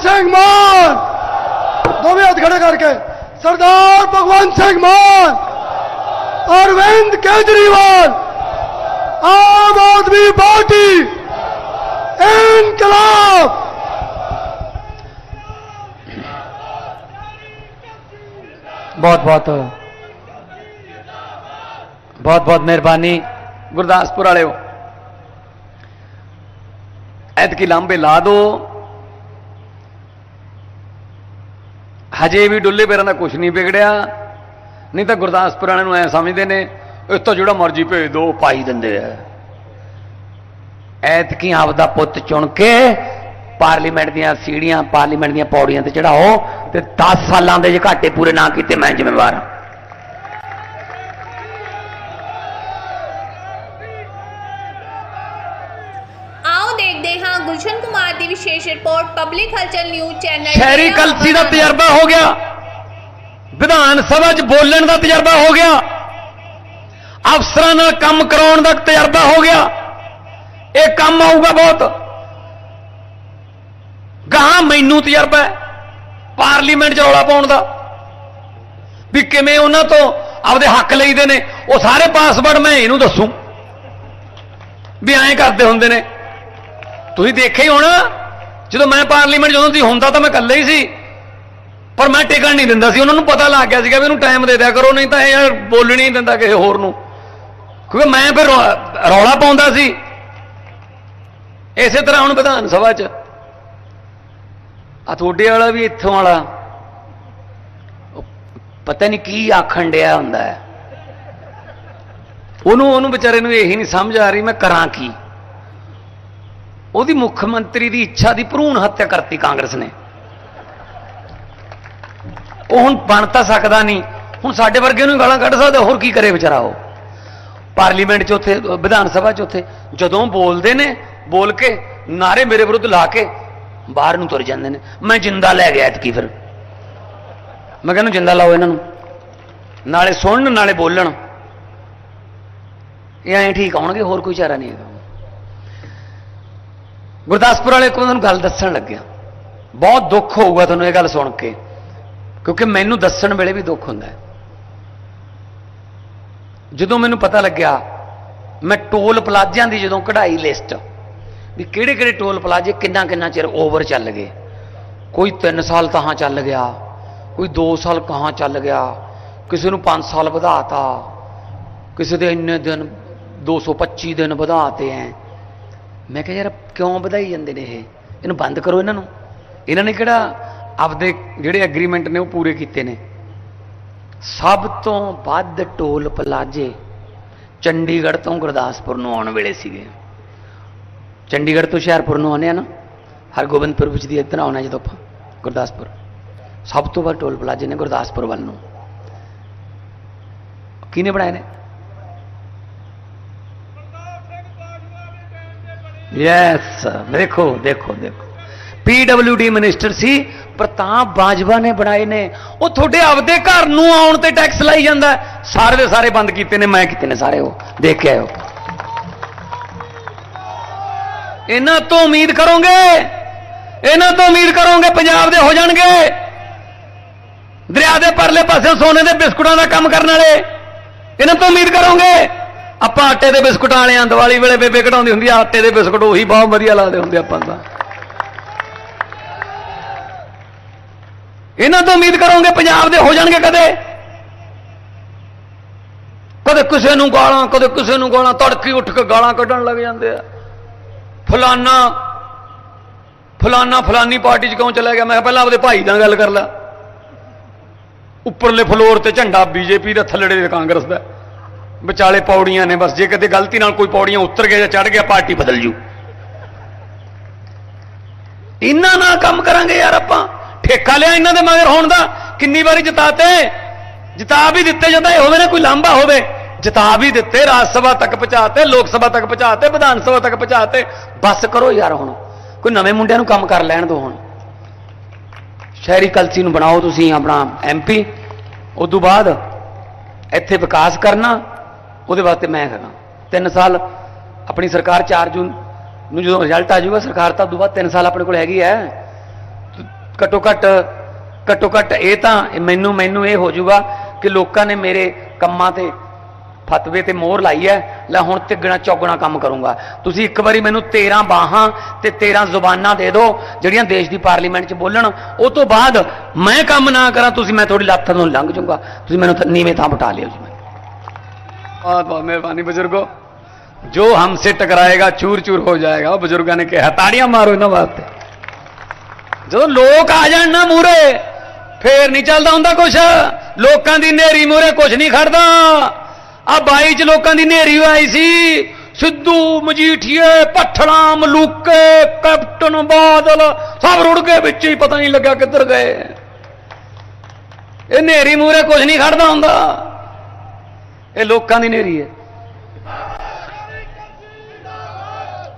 ਸਿੰਘ ਮਾਨ ਦੋਵੇਂ ਹੱਥ ਖੜੇ ਕਰਕੇ ਸਰਦਾਰ ਭਗਵੰਤ ਸਿੰਘ ਮਾਨ ਅਰਵਿੰਦ ਕੇਜਰੀਵਾਲ ਆਮ ਆਦਮੀ ਪਾਰਟੀ ਇਨਕਲਾਬ ਬਹੁਤ ਬਹੁਤ ਬਹੁਤ ਬਹੁਤ ਮਿਹਰਬਾਨੀ ਗੁਰਦਾਸਪੁਰ ਵਾਲਿਓ ਐਤਕੀ ਲਾਂਬੇ ਲਾ ਦੋ ਹਜੇ ਵੀ ਡੁੱਲੇ ਪੈਰਾਂ ਦਾ ਕੁਝ ਨਹੀਂ ਵਿਗੜਿਆ। ਨਹੀਂ ਤਾਂ ਗੁਰਦਾਸਪੁਰ ਵਾਲਿਆਂ ਨੂੰ ਐ ਸਮਝਦੇ ਨੇ ਇਹ ਤਾਂ ਜਿਹੜਾ ਮਰਜ਼ੀ ਭੇਜ ਦੋ ਪਾਈ ਦਿੰਦੇ ਆ। ਐਤਕੀ ਆਪਦਾ ਪੁੱਤ ਚੁਣ ਕੇ ਪਾਰਲੀਮੈਂਟ ਦੀਆਂ ਸੀੜੀਆਂ, ਪਾਰਲੀਮੈਂਟ ਦੀਆਂ ਪੌੜੀਆਂ ਤੇ ਚੜਾਓ ਤੇ 10 ਸਾਲਾਂ ਦੇ ਜੇ ਘਾਟੇ ਪੂਰੇ ਨਾ ਕੀਤੇ, ਮੈਂ ਜ਼ਿੰਮੇਵਾਰ ਹਾਂ। ਦੇਖਦੇ ਹਾਂ। ਗੁਲਸ਼ਨ ਕੁਮਾਰ ਦੀ ਵਿਸ਼ੇਸ਼ report public Halchal news channel ਸ਼ਹਿਰੀ ਕਲਸੀ ਦਾ। ਤਜਰਬਾ ਹੋ ਗਿਆ। ਵਿਧਾਨ ਸਭਾ 'ਚ ਬੋਲਣ ਦਾ ਤਜਰਬਾ ਹੋ ਗਿਆ। ਅਫਸਰਾਂ ਨਾਲ ਕੰਮ ਕਰਾਉਣ ਦਾ ਤਜਰਬਾ ਹੋ ਗਿਆ। ਇਹ ਕੰਮ ਆਊਗਾ ਬਹੁਤ। ਗਾਂ ਮੈਨੂੰ ਤਜਰਬਾ ਹੈ ਪਾਰਲੀਮੈਂਟ 'ਚ ਰੌਲਾ ਪਾਉਣ ਦਾ। ਵੀ ਕਿਵੇਂ ਉਹਨਾਂ ਤੋਂ ਆਪਦੇ ਹੱਕ ਲਈਦੇ ਨੇ। ਉਹ ਸਾਰੇ ਪਾਸਵਰਡ ਮੈਂ ਇਹਨੂੰ ਦੱਸੂ। ਵੀ ਐਂ ਕਰਦੇ ਹੁੰਦੇ ਨੇ। ਤੁਸੀਂ ਦੇਖਿਆ ਹੀ ਹੋਣਾ। ਜਦੋਂ ਮੈਂ ਪਾਰਲੀਮੈਂਟ ਜਦੋਂ ਦੀ ਹੁੰਦਾ ਤਾਂ ਮੈਂ ਇਕੱਲੇ ਹੀ ਸੀ। ਪਰ ਮੈਂ ਟਿਕਣ ਨਹੀਂ ਦਿੰਦਾ ਸੀ। ਉਹਨਾਂ ਨੂੰ ਪਤਾ ਲੱਗ ਗਿਆ ਸੀਗਾ ਵੀ ਇਹਨੂੰ ਟਾਈਮ ਦੇ ਦਿਆ ਕਰੋ, ਨਹੀਂ ਤਾਂ ਇਹ ਯਾਰ ਬੋਲਣ ਹੀ ਦਿੰਦਾ ਕਿਸੇ ਹੋਰ ਨੂੰ। ਕਿਉਂਕਿ ਮੈਂ ਫਿਰ ਰੌ- ਰੌਲਾ ਪਾਉਂਦਾ ਸੀ। ਇਸੇ ਤਰ੍ਹਾਂ ਹੁਣ ਵਿਧਾਨ ਸਭਾ 'ਚ। ਆ ਤੁਹਾਡੇ ਵਾਲਾ ਵੀ ਇੱਥੋਂ ਵਾਲਾ। ਪਤਾ ਨਹੀਂ ਕੀ ਆਖਣ ਡਿਆ ਹੁੰਦਾ ਹੈ। ਉਹਨੂੰ ਉਹਨੂੰ ਵਿਚਾਰੇ ਨੂੰ ਇਹੀ ਨਹੀਂ ਸਮਝ ਆ ਰਹੀ, ਮੈਂ ਕਰਾਂ ਕੀ। ਉਹਦੀ ਮੁੱਖ ਮੰਤਰੀ ਦੀ ਇੱਛਾ ਦੀ ਭਰੂਣ ਹੱਤਿਆ ਕਰਤੀ ਕਾਂਗਰਸ ਨੇ। ਉਹ ਹੁਣ ਬਣ ਤਾਂ ਸਕਦਾ ਨਹੀਂ। ਹੁਣ ਸਾਡੇ ਵਰਗੇ ਨੂੰ ਗਾਲਾਂ ਕੱਢ ਸਕਦਾ, ਹੋਰ ਕੀ ਕਰੇ ਵਿਚਾਰਾ ਉਹ? ਪਾਰਲੀਮੈਂਟ 'ਚ ਉੱਥੇ, ਵਿਧਾਨ ਸਭਾ 'ਚ ਉੱਥੇ, ਜਦੋਂ ਬੋਲਦੇ ਨੇ, ਬੋਲ ਕੇ, ਨਾਰੇ ਮੇਰੇ ਵਿਰੁੱਧ ਲਾ ਕੇ, ਬਾਹਰ ਨੂੰ ਤੁਰ ਜਾਂਦੇ ਨੇ। ਮੈਂ ਜਿੰਦਾ ਲੈ ਗਿਆ ਐਤਕੀ ਫਿਰ। ਮੈਂ ਕਹਿੰਦਾ ਜਿੰਦਾ ਲਾਓ ਇਹਨਾਂ ਨੂੰ। ਨਾਲੇ ਸੁਣਨ, ਨਾਲੇ ਬੋਲਣ। ਇਹ ਐਂ ਠੀਕ ਆਉਣਗੇ, ਹੋਰ ਕੋਈ ਚਾਰਾ ਨਹੀਂ ਹੈਗਾ। ਗੁਰਦਾਸਪੁਰ ਵਾਲੇ ਕੋਲ ਤੁਹਾਨੂੰ ਗੱਲ ਦੱਸਣ ਲੱਗਿਆ। ਬਹੁਤ ਦੁੱਖ ਹੋਊਗਾ ਤੁਹਾਨੂੰ ਇਹ ਗੱਲ ਸੁਣ ਕੇ, ਕਿਉਂਕਿ ਮੈਨੂੰ ਦੱਸਣ ਵੇਲੇ ਵੀ ਦੁੱਖ ਹੁੰਦਾ ਹੈ। ਜਦੋਂ ਮੈਨੂੰ ਪਤਾ ਲੱਗਿਆ, ਮੈਂ ਟੋਲ ਪਲਾਜ਼ਿਆਂ ਦੀ ਜਦੋਂ ਕਢਾਈ ਲਿਸਟ, ਵੀ ਕਿਹੜੇ ਕਿਹੜੇ ਟੋਲ ਪਲਾਜ਼ੇ ਕਿੰਨਾ ਕਿੰਨਾ ਚਿਰ ਓਵਰ ਚੱਲ ਗਏ। ਕੋਈ 3 ਸਾਲ ਤਹਾਂ ਚੱਲ ਗਿਆ, ਕੋਈ 2 ਸਾਲ ਕਹਾਂ ਚੱਲ ਗਿਆ, ਕਿਸੇ ਨੂੰ 5 ਸਾਲ ਵਧਾਤਾ, ਕਿਸੇ ਦੇ ਇੰਨੇ ਦਿਨ 225 ਦਿਨ ਵਧਾਤੇ ਐ। ਮੈਂ ਕਿਹਾ ਯਾਰ ਕਿਉਂ ਵਧਾਈ ਜਾਂਦੇ ਨੇ ਇਹ? ਇਹਨੂੰ ਬੰਦ ਕਰੋ ਇਹਨਾਂ ਨੂੰ। ਇਹਨਾਂ ਨੇ ਕਿਹੜਾ ਆਪਦੇ ਜਿਹੜੇ ਐਗਰੀਮੈਂਟ ਨੇ ਉਹ ਪੂਰੇ ਕੀਤੇ ਨੇ? ਸਭ ਤੋਂ ਵੱਧ ਟੋਲ ਪਲਾਜੇ ਚੰਡੀਗੜ੍ਹ ਤੋਂ ਗੁਰਦਾਸਪੁਰ ਨੂੰ ਆਉਣ ਵੇਲੇ ਸੀਗੇ। ਚੰਡੀਗੜ੍ਹ ਤੋਂ ਹੁਸ਼ਿਆਰਪੁਰ ਨੂੰ ਆਉਂਦੇ ਆ ਨਾ, ਹਰਗੋਬਿੰਦਪੁਰ ਵਿੱਚ ਦੀ ਇੱਧਰ ਆਉਣਾ ਜਦੋਂ ਆਪਾਂ, ਗੁਰਦਾਸਪੁਰ। ਸਭ ਤੋਂ ਵੱਧ ਟੋਲ ਪਲਾਜੇ ਨੇ ਗੁਰਦਾਸਪੁਰ ਵੱਲ ਨੂੰ। ਕਿਹਨੇ ਬਣਾਏ ਨੇ? ਯੈਸ ਦੇਖੋ ਦੇਖੋ ਦੇਖੋ। ਪੀਡਬਲਯੂਡੀ ਮਿਨਿਸਟਰ ਸੀ, ਪ੍ਰਤਾਪ ਬਾਜਵਾ ਨੇ ਬਣਾਏ ਨੇ। ਉਹ ਤੁਹਾਡੇ ਆਪਦੇ ਘਰ ਨੂੰ ਆਉਣ ਤੇ ਟੈਕਸ ਲਾਈ ਜਾਂਦਾ। ਸਾਰੇ ਦੇ ਸਾਰੇ ਬੰਦ ਕੀਤੇ ਨੇ, ਮੈਂ ਕੀਤੇ ਨੇ ਸਾਰੇ ਉਹ। ਦੇਖ ਕੇ ਆਇਓ। ਇਹਨਾਂ ਤੋਂ ਉਮੀਦ ਕਰੋਗੇ? ਇਹਨਾਂ ਤੋਂ ਉਮੀਦ ਕਰੋਗੇ ਪੰਜਾਬ ਦੇ ਹੋ ਜਾਣਗੇ? ਦਰਿਆ ਦੇ ਪਰਲੇ ਪਾਸੇ ਸੋਨੇ ਦੇ ਬਿਸਕੁਟਾਂ ਦਾ ਕੰਮ ਕਰਨ ਵਾਲੇ। ਇਹਨਾਂ ਤੋਂ ਉਮੀਦ ਕਰੋਗੇ? ਆਪਾਂ ਆਟੇ ਦੇ ਬਿਸਕੁਟਾਂ ਵਾਲਿਆਂ ਦੀਵਾਲੀ ਵੇਲੇ ਬੇਬੇ ਕਢਾਉਂਦੀ ਹੁੰਦੀ ਆ, ਆਟੇ ਦੇ ਬਿਸਕੁਟ ਉਹੀ ਬਹੁਤ ਵਧੀਆ ਲੱਗਦੇ ਹੁੰਦੇ ਆਪਾਂ ਦਾ ਇਹਨਾਂ ਤੋਂ ਉਮੀਦ ਕਰੋਗੇ ਪੰਜਾਬ ਦੇ ਹੋ ਜਾਣਗੇ ਕਦੇ। ਕਦੇ ਕਿਸੇ ਨੂੰ ਗਾਲਾਂ, ਕਦੇ ਕਿਸੇ ਨੂੰ ਗਾਲਾਂ, ਤੜਕੀ ਉੱਠ ਕੇ ਗਾਲਾਂ ਕੱਢਣ ਲੱਗ ਜਾਂਦੇ ਆ। ਫਲਾਨਾ ਫਲਾਨਾ ਫਲਾਨੀ ਪਾਰਟੀ 'ਚ ਕਿਉਂ ਚਲਾ ਗਿਆ? ਮੈਂ ਪਹਿਲਾਂ ਆਪਦੇ ਭਾਈ ਨਾਲ ਗੱਲ ਕਰ ਲਾ। ਉੱਪਰਲੇ ਫਲੋਰ ਤੇ ਝੰਡਾ ਬੀਜੇਪੀ ਦਾ ਥੱਲੜੇ ਦੇ ਕਾਂਗਰਸ ਦਾ। ਵਿਚਾਲੇ ਪੌੜੀਆਂ ਨੇ ਬਸ, ਜੇ ਕਦੇ ਗਲਤੀ ਨਾਲ ਕੋਈ ਪੌੜੀਆਂ ਉਤਰ ਗਿਆ ਜਾਂ ਚੜ ਗਿਆ, ਪਾਰਟੀ ਬਦਲ ਜੂ। ਇਹਨਾਂ ਨਾਲ ਕੰਮ ਕਰਾਂਗੇ ਯਾਰ ਆਪਾਂ। ਠੇਕਾ ਲਿਆ ਇਹਨਾਂ ਦੇ ਮਗਰ ਹੋਣ ਦਾ, ਕਿੰਨੀ ਵਾਰੀ ਜਿਤਾਤੇ? ਜਿਤਾ ਵੀ ਦਿੱਤੇ ਜਾਂਦਾ, ਇਹ ਹੋਵੇ ਨਾ ਕੋਈ ਲਾਂਭਾ ਹੋਵੇ। ਜਿਤਾ ਵੀ ਦਿੱਤੇ, ਰਾਜ ਸਭਾ ਤੱਕ ਪਹੁੰਚਾਤੇ, ਲੋਕ ਸਭਾ ਤੱਕ ਪਹੁੰਚਾਤੇ, ਵਿਧਾਨ ਸਭਾ ਤੱਕ ਪਹੁੰਚਾਤੇ। ਬਸ ਕਰੋ ਯਾਰ ਹੁਣ, ਕੋਈ ਨਵੇਂ ਮੁੰਡਿਆਂ ਨੂੰ ਕੰਮ ਕਰ ਲੈਣ ਦਿਓ ਹੁਣ। ਸ਼ਹਿਰੀ ਕਲਸੀ ਨੂੰ ਬਣਾਓ ਤੁਸੀਂ ਆਪਣਾ ਐਮਪੀ ਉਸ ਤੋਂ ਬਾਅਦ ਇੱਥੇ ਵਿਕਾਸ ਕਰਨਾ ਉਹਦੇ ਵਾਸਤੇ ਮੈਂ ਹੈਗਾ। 3 ਸਾਲ ਆਪਣੀ ਸਰਕਾਰ 4 ਜੂਨ ਨੂੰ ਜਦੋਂ ਰਿਜ਼ਲਟ ਆ ਜਾਊਗਾ, ਸਰਕਾਰ ਤਾਂ ਉਸ ਤੋਂ ਬਾਅਦ 3 ਸਾਲ ਆਪਣੇ ਕੋਲ ਹੈਗੀ ਹੈ ਘੱਟੋ ਘੱਟ ਘੱਟੋ ਘੱਟ ਇਹ ਤਾਂ ਮੈਨੂੰ ਮੈਨੂੰ ਇਹ ਹੋ ਜਾਊਗਾ ਕਿ ਲੋਕਾਂ ਨੇ ਮੇਰੇ ਕੰਮਾਂ ਤੇ ਫਤਵੇ ਤੇ ਮੋਹਰ ਲਾਈ ਹੈ ਲੈ ਹੁਣ ਤਿੱਗਣਾ ਚੌਗਣਾ ਕੰਮ ਕਰੂੰਗਾ। ਤੁਸੀਂ ਇੱਕ ਵਾਰੀ ਮੈਨੂੰ 13 ਬਾਹਾਂ ਤੇ 13 ਜ਼ੁਬਾਨਾਂ ਦੇ ਦਿਓ, ਜਿਹੜੀਆਂ ਦੇਸ਼ ਦੀ ਪਾਰਲੀਮੈਂਟ 'ਚ ਬੋਲਣ। ਉਹ ਤੋਂ ਬਾਅਦ ਮੈਂ ਕੰਮ ਨਾ ਕਰਾਂ, ਤੁਸੀਂ ਮੈਂ ਤੁਹਾਡੀ ਲੱਤ ਨੂੰ ਲੰਘ ਜਾਊਂਗਾ। ਤੁਸੀਂ ਮੈਨੂੰ ਨੀਵੇਂ ਥਾਂ ਬਿਠਾ ਲਿਓ ਜੀ। ਬਹੁਤ ਬਹੁਤ ਮਿਹਰਬਾਨੀ ਬਜ਼ੁਰਗੋ ਜੋ ਹਮਸੇ ਟਕਰਾਏਗਾ ਚੂਰ ਚੂਰ ਹੋ ਜਾਏਗਾ ਉਹ ਬਜ਼ੁਰਗਾਂ ਨੇ ਕਿਹਾ ਤਾੜੀਆਂ ਮਾਰੋ ਇਹਨਾਂ ਜਦੋਂ ਲੋਕ ਆ ਜਾਣ ਨਾ ਮੂਰੇ ਫੇਰ ਨਹੀਂ ਚੱਲਦਾ ਹੁੰਦਾ ਕੁਛ ਲੋਕਾਂ ਦੀ ਨੇਰੀ ਮੂਰੇ ਕੁਛ ਨਹੀਂ ਖੜਦਾ ਆ 22 ਚ ਲੋਕਾਂ ਦੀ ਨੇਰੀ ਆਈ ਸੀ ਸਿੱਧੂ ਮਜੀਠੀਏ ਪੱਠਲਾ ਮਲੂਕੇ ਕੈਪਟਨ ਬਾਦਲ ਸਭ ਰੁੜ ਕੇ ਵਿੱਚ ਹੀ ਪਤਾ ਨਹੀਂ ਲੱਗਾ ਕਿੱਧਰ ਗਏ ਇਹ ਨੇਰੀ ਮੂਰੇ ਕੁਛ ਨਹੀਂ ਖੜਦਾ ਹੁੰਦਾ ਇਹ ਲੋਕਾਂ ਦੀ ਨੇਰੀ ਹੈ।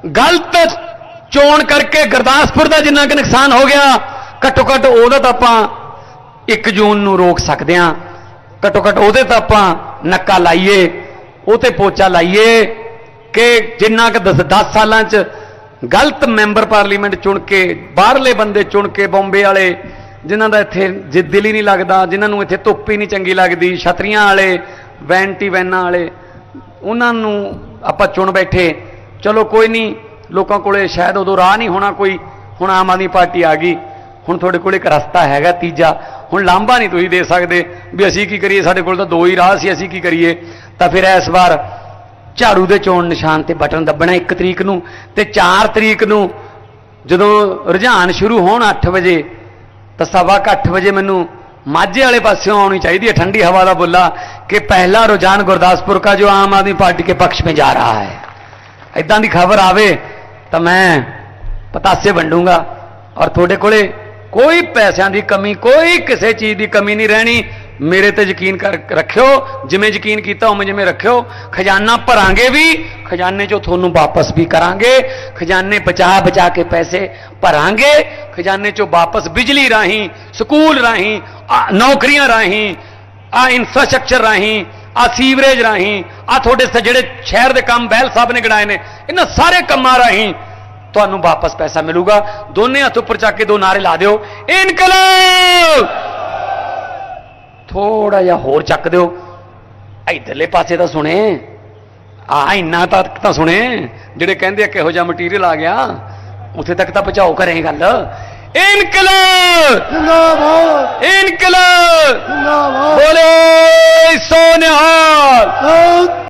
ਗਲਤ ਚੋਣ ਕਰਕੇ ਗੁਰਦਾਸਪੁਰ ਦਾ ਜਿੰਨਾ ਕਿ ਨੁਕਸਾਨ ਹੋ ਗਿਆ, ਘੱਟੋ ਘੱਟ ਉਹਦਾ ਤਾਂ ਆਪਾਂ 1 ਜੂਨ ਨੂੰ ਰੋਕ ਸਕਦੇ ਹਾਂ। ਘੱਟੋ ਘੱਟ ਉਹਦੇ ਤਾਂ ਆਪਾਂ ਨੱਕਾ ਲਾਈਏ ਉਹ ਤੇ ਪੋਚਾ ਲਾਈਏ ਕਿ ਜਿੰਨਾ ਕਿ 10 ਸਾਲਾਂ 'ਚ ਗਲਤ ਮੈਂਬਰ ਪਾਰਲੀਮੈਂਟ ਚੁਣ ਕੇ, ਬਾਹਰਲੇ ਬੰਦੇ ਚੁਣ ਕੇ ਬੰਬੇ ਵਾਲੇ, ਜਿਨ੍ਹਾਂ ਦਾ ਇੱਥੇ ਜਿ- ਦਿਲ ਹੀ ਨਹੀਂ ਲੱਗਦਾ, ਜਿਨ੍ਹਾਂ ਨੂੰ ਇੱਥੇ ਧੁੱਪ ਹੀ ਨਹੀਂ ਚੰਗੀ ਲੱਗਦੀ, ਛਤਰੀਆਂ ਵਾਲੇ ਵੈਂਟੀ ਵੈਨਾਂ ਵਾਲੇ, ਉਹਨਾਂ ਨੂੰ ਆਪਾਂ ਚੁਣ ਬੈਠੇ। ਚਲੋ ਕੋਈ ਨਹੀਂ, ਲੋਕਾਂ ਕੋਲੇ ਸ਼ਾਇਦ ਉਦੋਂ ਰਾਹ ਨਹੀਂ ਹੋਣਾ ਕੋਈ, ਹੁਣ ਆਮ ਆਦਮੀ ਪਾਰਟੀ ਆ ਗਈ। ਹੁਣ ਤੁਹਾਡੇ ਕੋਲ ਇੱਕ ਰਸਤਾ ਹੈਗਾ ਤੀਜਾ। ਹੁਣ ਲਾਂਭਾ ਨਹੀਂ ਤੁਸੀਂ ਦੇ ਸਕਦੇ ਵੀ ਅਸੀਂ ਕੀ ਕਰੀਏ, ਸਾਡੇ ਕੋਲ ਤਾਂ ਦੋ ਹੀ ਰਾਹ ਸੀ, ਅਸੀਂ ਕੀ ਕਰੀਏ? ਤਾਂ ਫਿਰ ਇਸ ਵਾਰ ਝਾੜੂ ਦੇ ਚੋਣ ਨਿਸ਼ਾਨ ਤੇ ਬਟਨ ਦੱਬਣਾ 1 ਤਰੀਕ ਨੂੰ ਤੇ 4 ਤਰੀਕ ਨੂੰ ਜਦੋਂ ਰੁਝਾਨ ਸ਼ੁਰੂ ਹੋਣ 8 ਵਜੇ, ਤਾਂ ਸਵਾ ਕੁ ਅੱਠ ਵਜੇ ਮੈਨੂੰ ਮਾਝੇ ਵਾਲੇ ਪਾਸਿਓਂ ਆਉਣੀ ਚਾਹੀਦੀ ਹੈ ਠੰਡੀ ਹਵਾ ਦਾ ਬੁੱਲਾ ਕਿ ਪਹਿਲਾ रुझान गुरदासपुर का जो आम आदमी पार्टी के पक्ष में जा रहा है ਇਦਾਂ ਦੀ ਖਬਰ ਆਵੇ ਤਾਂ ਮੈਂ ਪਤਾਸੇ ਵੰਡੂੰਗਾ ਔਰ ਤੁਹਾਡੇ ਕੋਲੇ ਕੋਈ ਪੈਸਿਆਂ ਦੀ ਕਮੀ ਕੋਈ ਕਿਸੇ ਚੀਜ਼ ਦੀ ਕਮੀ ਨਹੀਂ ਰਹਿਣੀ ਮੇਰੇ ਤੇ ਯਕੀਨ ਕਰ ਰੱਖਿਓ ਜਿਵੇਂ ਯਕੀਨ ਕੀਤਾ ਉਵੇਂ ਜਿਵੇਂ ਰੱਖਿਓ ਖਜ਼ਾਨਾ ਭਰਾਂਗੇ ਵੀ ਖਜ਼ਾਨੇ ਚੋਂ ਤੁਹਾਨੂੰ ਵਾਪਸ ਵੀ ਕਰਾਂਗੇ ਖਜ਼ਾਨੇ ਬਚਾ ਬਚਾ ਕੇ ਪੈਸੇ ਭਰਾਂਗੇ ਖਜ਼ਾਨੇ ਚੋਂ ਵਾਪਸ ਬਿਜਲੀ ਰਾਹੀਂ ਸਕੂਲ ਰਾਹੀਂ ਆ ਨੌਕਰੀਆਂ ਰਾਹੀਂ ਆ ਇਨਫਰਾਸਟ੍ਰਕਚਰ ਰਾਹੀਂ ਆ ਸੀਵਰੇਜ ਰਾਹੀਂ ਆ ਤੁਹਾਡੇ ਸ- ਜਿਹੜੇ ਸ਼ਹਿਰ ਦੇ ਕੰਮ ਬਹਿਲ ਸਾਹਿਬ ਨੇ ਗਣਾਏ ਨੇ ਇਹਨਾਂ ਸਾਰੇ ਕੰਮਾਂ ਰਾਹੀਂ ਤੁਹਾਨੂੰ ਵਾਪਸ ਪੈਸਾ ਮਿਲੂਗਾ ਦੋਨੇ ਹੱਥ ਉੱਪਰ ਚੱਕ ਕੇ ਦੋ ਨਾਰੇ ਲਾ ਦਿਓ ਇਨਕਲਾਬ ਥੋੜਾ ਜਿਹਾ ਹੋਰ ਚੱਕ ਦਿਓ। ਇਧਰਲੇ ਪਾਸੇ ਤਾਂ ਸੁਣੇ। ਆ ਇੰਨਾ ਤੱਕ ਤਾਂ ਸੁਣੇ ਜਿਹੜੇ ਕਹਿੰਦੇ ਆ ਕਿਹੋ ਜਿਹਾ ਮਟੀਰੀਅਲ ਆ ਗਿਆ ਉੱਥੇ ਤੱਕ ਤਾਂ ਪਹੁੰਚਾਓ ਕਰੇ ਗੱਲ। ਇਨਕਲਾਬ! ਜਿੰਦਾਬਾਦ! ਇਨਕਲਾਬ! ਜਿੰਦਾਬਾਦ! ਬੋਲੇ ਸੋਨਿਹਾਲ!